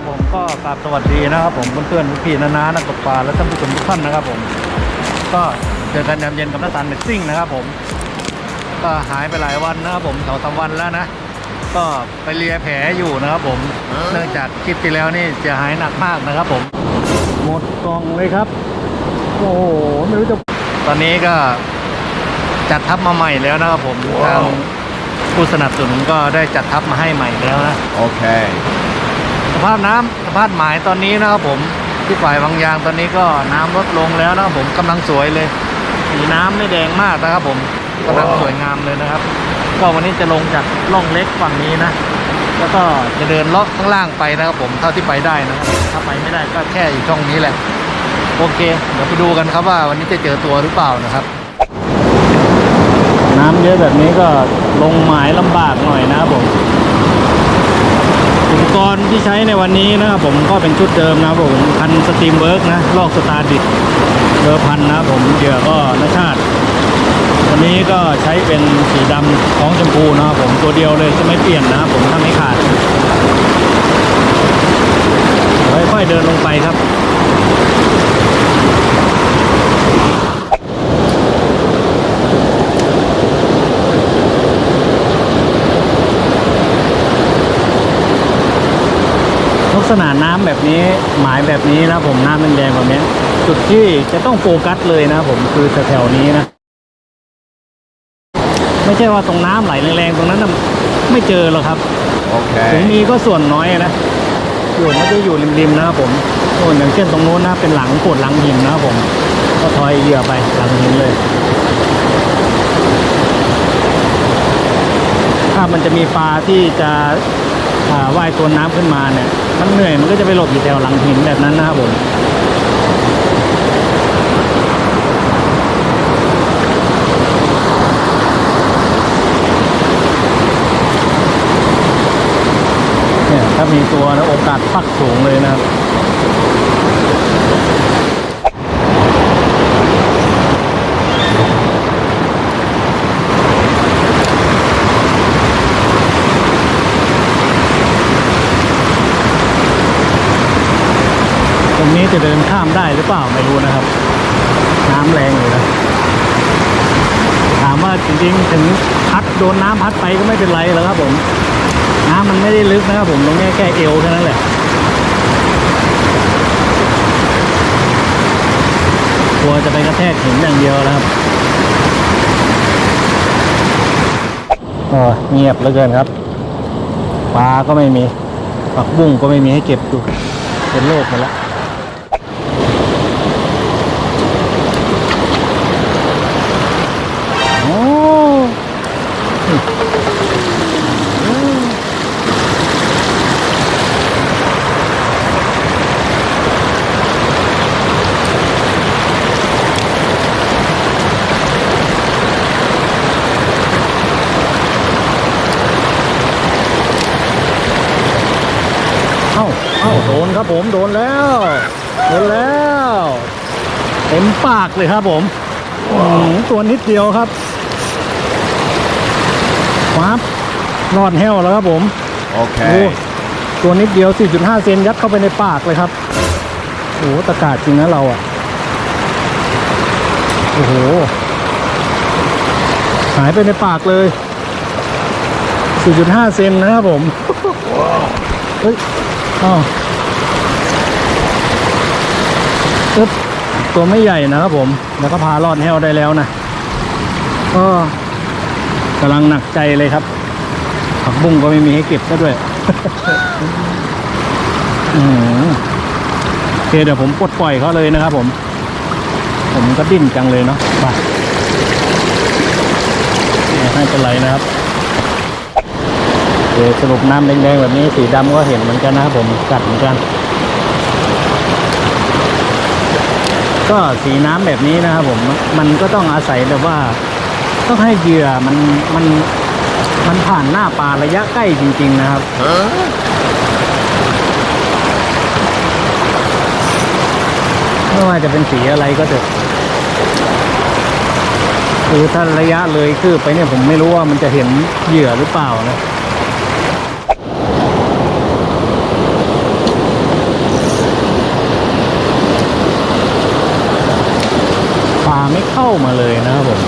บสวัสดีนะครับผมเพื่อนๆพี่ๆนานานักตกปลาและท่านผู้ชมทุกท่านนะครับผม ก็เจอกันยามเย็นกับน้าตาลเม็กซิ่งนะครับผม ก็หายไปหลายวันนะครับผมสองสามวันแล้วนะ ก็ไปเลียแผลอยู่นะครับผมเนื่องจากคลิปที่แล้วนี่เสียหายหนักมากนะครับผมหมดกล่องเลยครับ โอ้โหไม่รู้จะตอนนี้ก็จัดทัพมาใหม่แล้วนะครับผมทางผู้สนับสนุนก็ได้จัดทัพมาให้ใหม่แล้วนะ Okay. สภาพน้ำสภาพหมายตอนนี้นะครับผมที่ฝ่ายบางยางตอนนี้ก็น้ำลดลงแล้วนะครับผมกำลังสวยเลยสีน้ำไม่แดงมากนะครับผมกำลังสวยงามเลยนะครับ ก็วันนี้จะลงจากล่องเล็กฝั่งนี้นะ แล้วก็จะเดินเลาะข้างล่างไปนะครับผมเท่าที่ไปได้นะครับถ้าไปไม่ได้ก็แค่อยู่ช่องนี้แหละ โอเค เดี๋ยวไปดูกันครับว่าวันนี้จะเจอตัวหรือเปล่านะครับ น้ำเยอะแบบนี้ก็ลงหมายลำบากหน่อยนะครับผม อุปกรณ์ที่ใช้ในวันนี้นะครับผมก็เป็นชุดเดิมนะครับผมพันสตรีมเวิร์กนะลอกสตาร์ดิดเบอร์พันนะผมเหยื่อก็นชาติ วันนี้ก็ใช้เป็นสีดำท้องชมพูนะครับผมตัวเดียวเลยจะไม่เปลี่ยนนะครับผมถ้าไม่ขาดค่อยๆเดินลงไปครับ ณะน้ำแบบนี้หมายแบบนี้นะผมน้ำแดงๆแบบนี้ จุดที่จะต้องโฟกัสเลยนะผมคือแถวๆนี้นะ ไม่ใช่ว่าตรงน้ำไหลแรงๆตรงนั้นน่ะไม่เจอหรอกครับถึง Okay. มีก็ส่วนน้อยนะอยู่มันจะอยู่ริมๆนะครับผมโน่นอย่างเช่นตรงโน้นนะเป็นหลังโขดหลังหินนะครับผม ก็ทอยเหยื่อไปหลังหินเลยถ้ามันจะมีปลาที่จะอ่า ว่ายตัวน้ำขึ้นมาเนี่ยมันเหนื่อยมันก็จะไปหลบอยู่แถวหลังหินแบบนั้นนะครับผมเนี่ยถ้ามีตัวนะโอกาสพักสูงเลยนะครับ จะเดินข้ามได้หรือเปล่าไม่รู้นะครับ น้ำแรงอยู่นะถามว่าจริงๆถึงพัดโดนน้ำพัดไปก็ไม่เป็นไรหรอกครับผมน้ำมันไม่ได้ลึกนะครับผมตรงนี้แค่เอวแค่นั้นแหละกลัวจะไปกระแทกหินอย่างเดียวนะครับโอ้เงียบเหลือเกินครับปลาก็ไม่มีผักบุ้งก็ไม่มีให้เก็บดูเป็นโลกหมดแล้ว โอ้เอ้าเอ้าโด นครับผมโดนแล้วโดนแล้วเต็มปากเลยครับผมอืมตัวนิดเดียวครับปั๊บรอดแห้วแล้วครับผมโอ้ Okay. ตัวนิดเดียว 4.5 เซนยัดเข้าไปในปากเลยครับโอ้โหตะกาดจริงนะเราอะโอ้โหหายไปในปากเลย 4.5 เซนนะครับผม เฮ้ย อ้าว อึ๊บตัวไม่ใหญ่นะครับผม แล้วก็พารอดแห้วได้แล้วนะก็กำลังหนักใจเลยครับ ผักบุ้งก็ไม่มีให้เก็บซะด้วยอืมโอเคเดี๋ยวผมปลดปล่อยเขาเลยนะครับผม ผมก็ดิ้นจังเลยเนาะไปไม่เป็นไรนะครับเดี๋ยวสรุปน้ำแดงๆแบบนี้สีดำก็เห็นเหมือนกันนะครับผมกัดเหมือนกัน ก็สีน้ำแบบนี้นะครับผมมันก็ต้องอาศัยแบบว่าต้องให้เหยื่อมันมันมันผ่านหน้าปลาระยะใกล้จริง ๆ นะครับไม่ว่าจะเป็นสีอะไรก็เถอะคือถ้าระยะเลยคือไปเนี่ยผมไม่รู้ว่ามันจะเห็นเหยื่อหรือเปล่านะาไม่เข้ามาเลยนะครับผม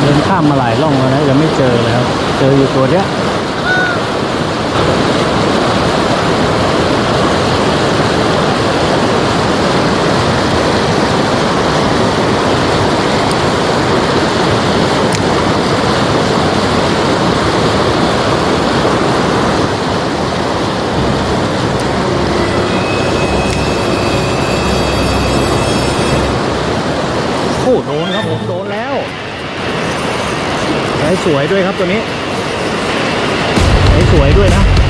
เดินข้ามมาหลายร่องแล้วนะยังไม่เจอเลยครับ เจออยู่ตัวเนี้ย โอ้โดนครับผมโดนแล้ว สวยด้วยครับตัวนี้สวยด้วยนะ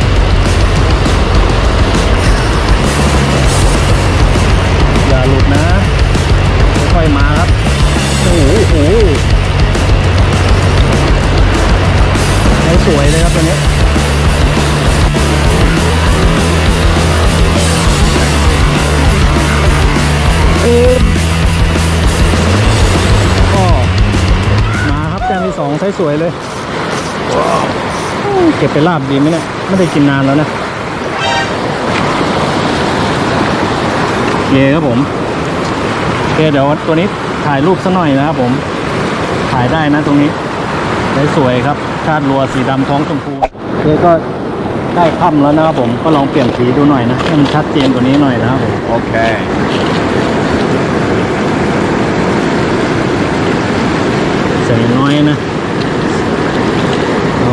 ครับแต้มที่สองใช้สวยเลย เก็บไปลาบดีไหมเนี่ย ไม่ได้กินนานแล้วนะเยครับผมโอเคเดี๋ยวตัวนี้ถ่ายรูปสักหน่อยนะครับผม ถ่ายได้นะตรงนี้ได้สวยครับ ชาติรัวสีดำท้องชมพูโอเคก็ใกล้ค่ำแล้วนะครับผมก็ลองเปลี่ยนสีดูหน่อยนะให้มันชัดเจนกว่านี้หน่อยนะครับผม Okay. ใส่น้อยนะ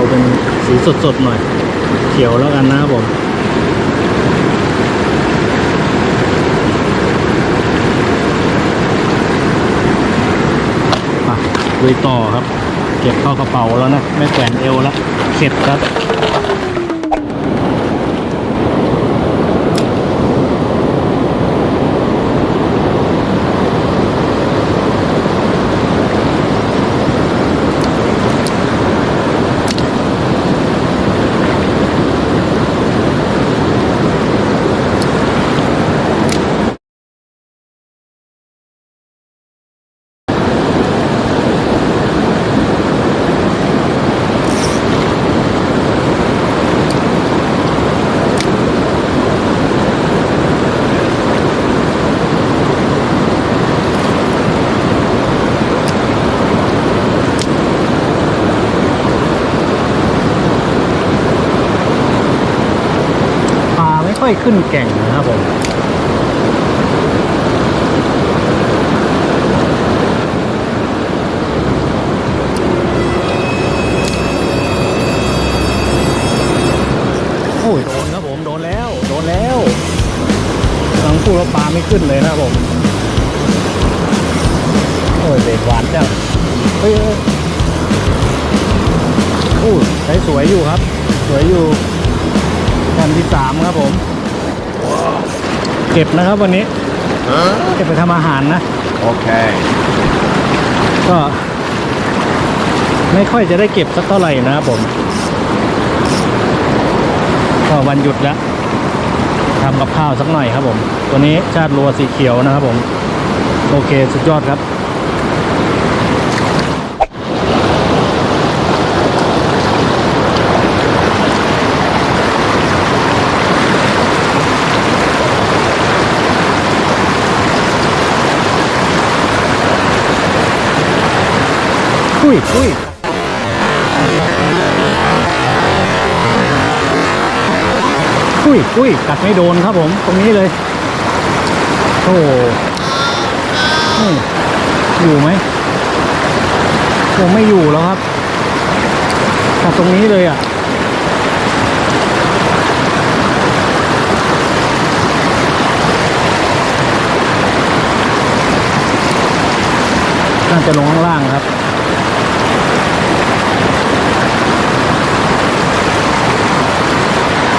เป็นสีสดๆหน่อย เขียวแล้วกันนะผมอะลุยต่อครับ เก็บเข้ากระเป๋าแล้วนะ ไม่แขวนเอวแล้วเข็ดครับ ขึ้นแก่งนะครับผมโอ้ยโดนครับผม โดนแล้ว โดนแล้วกำลังพูดว่าปลาไม่ขึ้นเลยนะครับผม โอ้ยเบรกหวานจังเฮ้ยเฮ้ยโอ้ยใช้สวยอยู่ครับ สวยอยู่แผ่นที่สามครับผม เก็บนะครับวันนี้ Huh? เก็บไปทำอาหารนะ Okay. ก็ ไม่ค่อยจะได้เก็บสักเท่าไหร่นะครับผม ก็วันหยุดแล้วทำกับข้าวสักหน่อยครับผม ตัวนี้ชาติรัวสีเขียวนะครับผม โอเค สุดยอดครับ อุ้ยอุ้ยอุ้ยอุ้ยกัดไม่โดนครับผม ตรงนี้เลยโอ้โหอืมอยู่ไหมคงไม่อยู่แล้วครับกัดตรงนี้เลยอะน่าจะลงข้างล่างครับ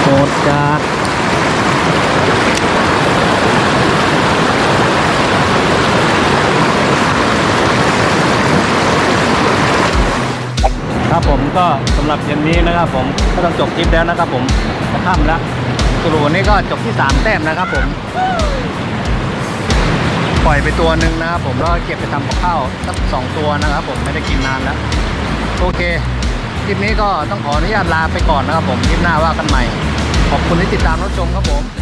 โห ดจัดครับผมก็สำหรับเย็นนี้นะครับ ผมก็ต้องจบคลิปแล้วนะครับ ผมจะค่ำแล้วสรุปวันนี้ก็จบที่ 3 แต้มนะครับ ผม ปล่อยไปตัวหนึ่งนะครับผมแล้วเก็บไปทำกับข้าวสักสองตัวนะครับ ผมไม่ได้กินนานแล้ว โอเคคลิปนี้ก็ต้องขออนุญาตลาไปก่อนนะครับ ผมคลิปหน้าว่ากันใหม่ ขอบคุณที่ติดตามรับชมครับผม